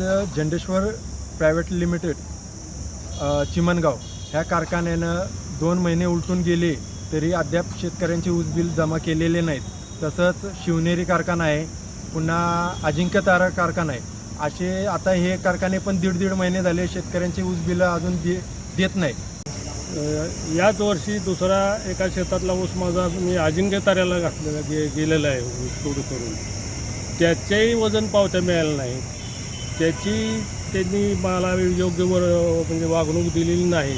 आज Jhandeshwar private limited चिमनगाव ह्या कारखान्यानं दोन महिने उलटून गेले तरी अद्याप शेतकऱ्यांचे ऊस बिल जमा केलेले नाहीत. तसंच शिवनेरी कारखाना आहे पुन्हा अजिंक्य तारा कारखाना आहे. असे आता हे कारखाने पण दीड दीड महिने झाले शेतकऱ्यांचे ऊस बिलं अजून दे देत नाही याच वर्षी दुसरा एका शेतातला ऊस माझा मी अजिंक्य ताऱ्याला घातलेला गे गेलेला आहे ऊस तोड करून. त्याचेही वजन पावत्या मिळालं नाही त्याची त्यांनी मला योग्य वर म्हणजे वागणूक दिलेली नाही.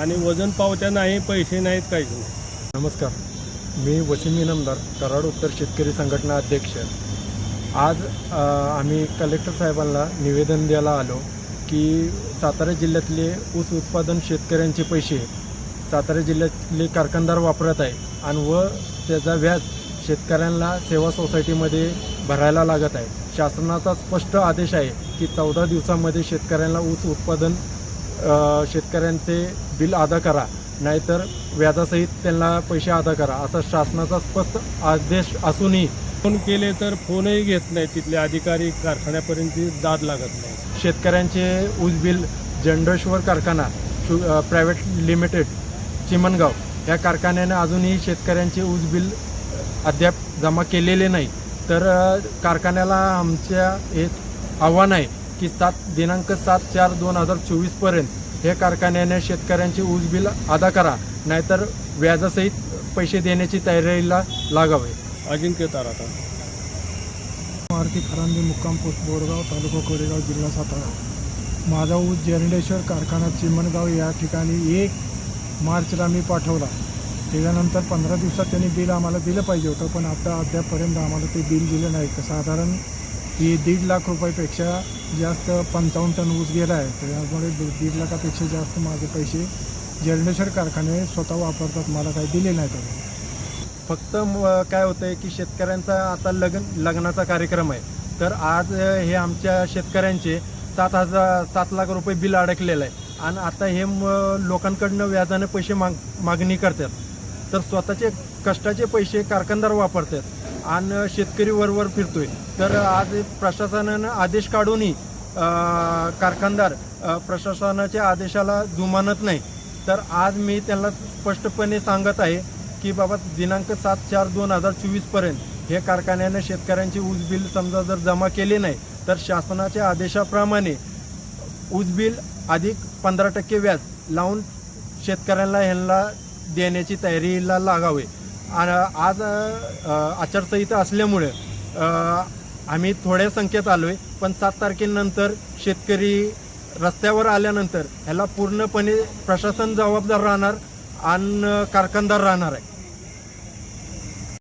आणि वजन पावत्या नाही पैसे नाहीत काहीच नाही. नमस्कार. मी वसीम इनामदार कराड उत्तर शेतकरी संघटना अध्यक्ष. आज आम्ही कलेक्टर साहेबांना निवेदन द्यायला आलो की सातारा जिल्ह्यातले ऊस उत्पादन शेतकऱ्यांचे पैसे सातारा जिल्ह्यातले कारखानदार वापरत आहे आणि व त्याचा व्याज शेतकऱ्यांना सेवा सोसायटीमध्ये भरायला लागत आहे. शासनाचा स्पष्ट आदेश आहे की चौदा दिवसामध्ये शेतकऱ्यांना ऊस उत्पादन शेतकऱ्यांचे बिल अदा करा नाहीतर व्याजासहित त्यांना पैसे अदा करा असा शासनाचा स्पष्ट आदेश असूनही फोन केले तर फोनही घेत नाही. तिथले अधिकारी कारखान्यापर्यंत दाद लागत नाही. शेतकऱ्यांचे ऊस बिल जंडेश्वर कारखाना शु प्रायव्हेट लिमिटेड चिमणगाव या कारखान्याने अजूनही शेतकऱ्यांचे ऊस बिल अद्याप जमा केलेले नाही. तर कारखान्याला आमच्या हे आव्हान आहे की सात दिनांक सात चार दोन हजार चोवीसपर्यंत हे कारखान्याने शेतकऱ्यांचे ऊस बिल अदा करा नाहीतर व्याजासहित पैसे देण्याची तयारीला लागावे. अजिंक्य तारा मारुती खरांदे मुक्काम पोस्ट बोरगाव तालुका कोरेगाव जिल्हा सातारा. माझा ऊस जरंडेश्वर कारखाना चिमणगाव या ठिकाणी एक मार्चला मी पाठवला. त्याच्यानंतर पंधरा दिवसात त्यांनी बिल आम्हाला दिलं पाहिजे होतं पण आता अद्यापपर्यंत आम्हाला ते बिल दिलं नाही. तर साधारण ही दीड लाख रुपयापेक्षा जास्त पंचावन्न टन ऊस गेला आहे. त्यामुळे दीड लाखापेक्षा जास्त माझे पैसे जरंडेश्वर कारखाने स्वतः वापरतात मला काही दिले नाहीत अजून. फक्त काय होतं आहे की शेतकऱ्यांचा आता लग्न लग्नाचा कार्यक्रम आहे. तर आज हे आमच्या शेतकऱ्यांचे सात हजार सात लाख रुपये बिल अडकलेलं आहे. आणि आता हे म- लोकांकडनं व्याजाने पैसे माग मागणी करतात. तर स्वतःचे कष्टाचे पैसे कारखानदार वापरतात. आणि शेतकरी वरवर फिरतोय. तर आज प्रशासनानं आदेश काढूनही कारखानदार प्रशासनाच्या आदेशाला जुमानत नाही. तर आज मी त्यांना स्पष्टपणे सांगत आहे की बाबा दिनांक सात चार दोन हजार चोवीसपर्यंत हे कारखान्यानं शेतकऱ्यांचे ऊस बिल समजा जर जमा केले नाही तर शासनाच्या आदेशाप्रमाणे ऊस बिल अधिक पंधरा टक्के व्याज लावून शेतकऱ्यांना ह्यांना देण्याची तयारीला लागावे. आणि आज आचारसंहिता असल्यामुळे आम्ही थोड्या संख्येत आलो आहे पण सात तारखेनंतर शेतकरी रस्त्यावर आल्यानंतर ह्याला पूर्णपणे प्रशासन जबाबदार राहणार आणि कारखानदार राहणार आहे.